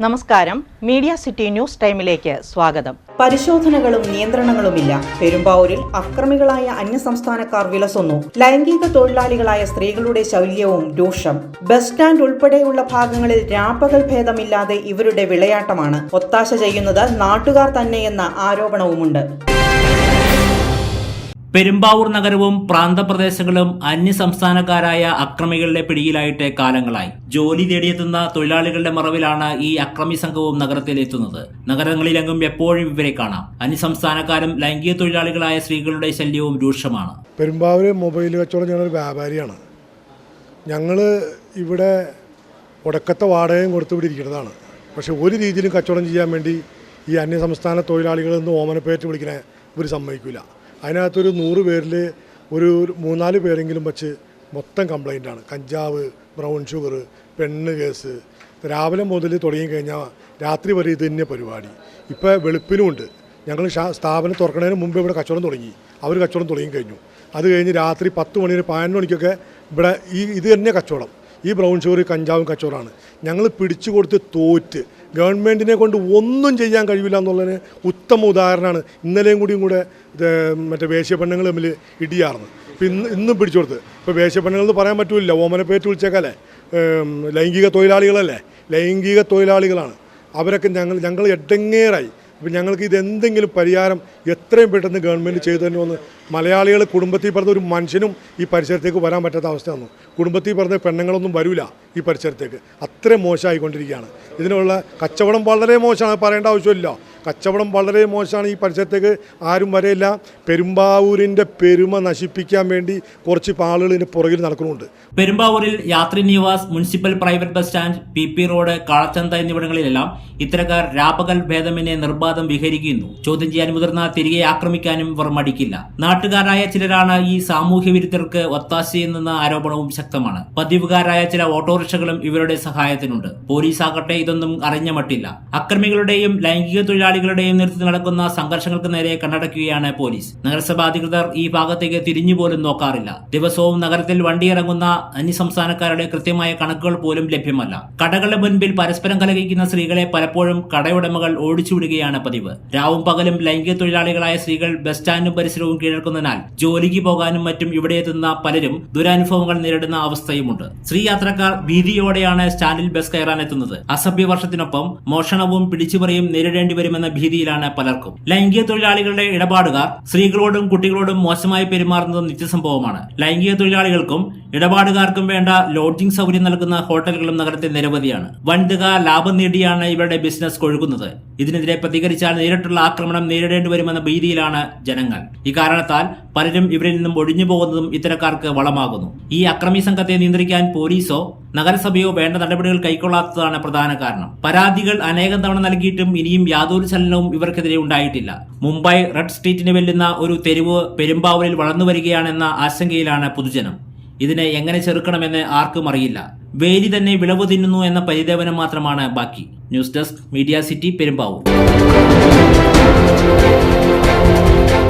നമസ്കാരം. Media city news ടൈമിലേക്ക് സ്വാഗതം. പരിശോധനകളും നിയന്ത്രണങ്ങളുമില്ല. പെരുമ്പാവൂരിൽ അക്രമികളായ അന്യസംസ്ഥാനക്കാർ വിലസുന്നു. ലൈംഗിക തൊഴിലാളികളായ സ്ത്രീകളുടെ ശൗല്യവും രൂക്ഷം. ബസ് സ്റ്റാൻഡ് ഉൾപ്പെടെയുള്ള ഭാഗങ്ങളിൽ രാപ്പകൽ ഭേദമില്ലാതെ ഇവരുടെ വിളയാട്ടമാണ്. ഒത്താശ ചെയ്യുന്നത് നാട്ടുകാർ തന്നെയെന്ന ആരോപണവുമുണ്ട്. പെരുമ്പാവൂർ നഗരവും പ്രാന്തപ്രദേശങ്ങളും അന്യസംസ്ഥാനക്കാരായ അക്രമികളുടെ പിടിയിലായിട്ട് കാലങ്ങളായി. ജോലി തേടിയെത്തുന്ന തൊഴിലാളികളുടെ മറവിലാണ് ഈ അക്രമി സംഘവും നഗരത്തിൽ എത്തുന്നത് നഗരങ്ങളിലെങ്ങും എപ്പോഴും ഇവരെ കാണാം. അന്യസംസ്ഥാനക്കാരും ലൈംഗിക തൊഴിലാളികളായ സ്ത്രീകളുടെ ശല്യവും രൂക്ഷമാണ്. പെരുമ്പാവൂർ മൊബൈൽ കച്ചവടം ഞങ്ങളൊരു വ്യാപാരിയാണ്. ഞങ്ങൾ ഇവിടെ ഉടക്കത്തെ വാടകയും കൊടുത്തുവിടിയിരിക്കുന്നതാണ് പക്ഷെ ഒരു രീതിയിലും കച്ചവടം ചെയ്യാൻ വേണ്ടി ഈ അന്യസംസ്ഥാന തൊഴിലാളികളിൽ നിന്ന് ഓമനപ്പേറ്റ് വിളിക്കണേ ഇവർ സമ്മതിക്കില്ല അതിനകത്തൊരു നൂറ് പേരിൽ ഒരു മൂന്നാൽ പേരെങ്കിലും വെച്ച് മൊത്തം കംപ്ലൈന്റാണ് കഞ്ചാവ് ബ്രൗൺ ഷുഗർ പെണ്ണ് കേസ്. രാവിലെ മുതൽ തുടങ്ങി കഴിഞ്ഞാൽ രാത്രി വരെ ഇത് തന്നെ പരിപാടി. ഇപ്പോൾ വെളുപ്പിനുമുണ്ട് ഞങ്ങൾ സ്ഥാപനം തുറക്കുന്നതിന് മുമ്പ് ഇവിടെ കച്ചവടം തുടങ്ങി. അവർ കച്ചവടം തുടങ്ങി കഴിഞ്ഞു. അത് കഴിഞ്ഞ് രാത്രി പത്ത് മണി പതിനൊന്ന് മണിക്കൊക്കെ ഇവിടെ ഈ ഇത് തന്നെ കച്ചവടം. ഈ ബ്രൗൺ ഷുഗർ കഞ്ചാവും കച്ചവടമാണ്. ഞങ്ങൾ പിടിച്ചു കൊടുത്ത് തോറ്റ്. ഗവൺമെന്റിനെ കൊണ്ട് ഒന്നും ചെയ്യാൻ കഴിയില്ല എന്നുള്ളതിന് ഉത്തമ ഉദാഹരണമാണ് ഇന്നലെയും കൂടിയും കൂടെ മറ്റേ വേശ്യ പെണ്ണുങ്ങൾ തമ്മിൽ ഇടിയാർന്ന്. ഇപ്പം ഇന്ന് ഇന്നും പിടിച്ചു കൊടുത്ത്. ഇപ്പോൾ വേശ്യ പെണ്ണുങ്ങൾ എന്ന് പറയാൻ പറ്റില്ല. ഓമന പേറ്റ് വിളിച്ചേക്കാലേ ലൈംഗിക തൊഴിലാളികളല്ലേ? ലൈംഗിക തൊഴിലാളികളാണ്. അവരൊക്കെ ഞങ്ങൾ ഞങ്ങൾ എഡങ്ങേറായി അപ്പം ഞങ്ങൾക്ക് ഇതെന്തെങ്കിലും പരിഹാരം എത്രയും പെട്ടെന്ന് ഗവൺമെന്റ് ചെയ്തു തന്നെ ഒന്ന് മലയാളികൾ കുടുംബത്തിൽ പറഞ്ഞ ഒരു മനുഷ്യനും ഈ പരിസരത്തേക്ക് വരാൻ പറ്റാത്ത അവസ്ഥ വന്നു കുടുംബത്തിൽ പറഞ്ഞ പെണ്ണുങ്ങളൊന്നും വരില്ല ഈ പരിസരത്തേക്ക്. അത്രയും മോശമായിക്കൊണ്ടിരിക്കുകയാണ്. ഇതിനുള്ള കച്ചവടം വളരെ മോശമാണ് പറയേണ്ട ആവശ്യമില്ല. കച്ചവടം വളരെ മോശമാണ് ഈ പരിസരത്തേക്ക് ആരും വരെയില്ല. പെരുമ്പാവൂരിന്റെ പെരുമ നശിപ്പിക്കാൻ വേണ്ടി കുറച്ച് ആളുകൾ ഇതിന് പുറകിൽ നടക്കുന്നുണ്ട്. പെരുമ്പാവൂരിൽ Yatri Niwas municipal private bus stand P P road Kalachantha എന്നിവിടങ്ങളിലെല്ലാം ഇത്തരക്കാർ രാപ്പകൽ ഭേദമെന്നെ നിർബാധം വിഹരിക്കുന്നു. ചോദ്യം ചെയ്യാൻ മുതിർന്ന തിരികെ ആക്രമിക്കാനും ഇവർ മടിക്കില്ല. നാട്ടുകാരായ ചിലരാണ് ഈ സാമൂഹ്യ വിരുദ്ധർക്ക് ഒത്താശയെന്ന ആരോപണവും ശക്തമാണ്. പതിവുകാരായ ചില ഓട്ടോറിക്ഷകളും ഇവരുടെ സഹായത്തിനുണ്ട്. പോലീസ് ആകട്ടെ ഇതൊന്നും അറിഞ്ഞ മട്ടില്ല. അക്രമികളുടെയും ലൈംഗിക തൊഴിലാളികളുടെയും നേതൃത്വത്തിൽ നടക്കുന്ന സംഘർഷങ്ങൾക്ക് നേരെ കണ്ണടക്കുകയാണ് പോലീസ്. നഗരസഭാ അധികൃതർ ഈ ഭാഗത്തേക്ക് തിരിഞ്ഞു പോലും നോക്കാറില്ല. ദിവസവും നഗരത്തിൽ വണ്ടിയിറങ്ങുന്ന അന്യസംസ്ഥാനക്കാരുടെ കൃത്യമായ കണക്കുകൾ പോലും ലഭ്യമല്ല. കടകളുടെ മുൻപിൽ പരസ്പരം കലഹിക്കുന്ന സ്ത്രീകളെ പലപ്പോഴും കടയുടമകൾ ഓടിച്ചുവിടുകയാണ് പതിവ്. രാവും പകലും ലൈംഗിക തൊഴിലാളികളായ സ്ത്രീകൾ ബസ് സ്റ്റാൻഡും പരിസരവും കീഴടക്കുന്നതിനാൽ ജോലിക്ക് പോകാനും മറ്റും ഇവിടെ എത്തുന്ന പലരും ദുരനുഭവങ്ങൾ നേരിടുന്ന അവസ്ഥയുമുണ്ട്. സ്ത്രീ യാത്രക്കാർ ഭീതിയോടെയാണ് സ്റ്റാൻഡിൽ ബസ് കയറാൻ എത്തുന്നത്. അസഭ്യ വർഷത്തിനൊപ്പം മോഷണവും പിടിച്ചുപറിയും നേരിടേണ്ടി വരുമെന്ന ഭീതിയിലാണ് പലർക്കും. ലൈംഗിക തൊഴിലാളികളുടെ ഇടപാടുകാർ സ്ത്രീകളോടും കുട്ടികളോടും മോശമായി പെരുമാറുന്നത് നിത്യസംഭവമാണ്. ലൈംഗിക തൊഴിലാളികൾക്കും ഇടപാടുകാർക്കും വേണ്ട ലോഡ്ജിംഗ് സൗകര്യം നൽകുന്ന ഹോട്ടലുകളും നഗരത്തിൽ നിരവധിയാണ്. വൻതുക ലാഭം നേടിയാണ് ഇവരുടെ ബിസിനസ് കൊഴുകുന്നത് ഇതിനെതിരെ പ്രതികരിച്ചാൽ നേരിട്ടുള്ള ആക്രമണം നേരിടേണ്ടി വരുമെന്ന ഭീതിയിലാണ് ജനങ്ങൾ. ഇക്കാരണത്താൽ പലരും ഇവരിൽ നിന്നും ഒഴിഞ്ഞു പോകുന്നതും ഇത്തരക്കാർക്ക് വളമാകുന്നു. ഈ അക്രമി സംഘത്തെ നിയന്ത്രിക്കാൻ പോലീസോ നഗരസഭയോ വേണ്ട നടപടികൾ കൈക്കൊള്ളാത്തതാണ് പ്രധാന കാരണം. പരാതികൾ അനേകം തവണ നൽകിയിട്ടും ഇനിയും യാതൊരു ചലനവും ഇവർക്കെതിരെ ഉണ്ടായിട്ടില്ല. മുംബൈ റെഡ് സ്ട്രീറ്റിന് വെല്ലുന്ന ഒരു തെരുവ് പെരുമ്പാവൂരിൽ വളർന്നു വരികയാണെന്ന ആശങ്കയിലാണ് പൊതുജനം. ഇതിനെ എങ്ങനെ ചെറുക്കണമെന്ന് ആർക്കും അറിയില്ല. വേലി തന്നെ വിളവ് തിന്നുന്നു എന്ന പരിദേവനം മാത്രമാണ് ബാക്കി. News desk media city Perumbavoor.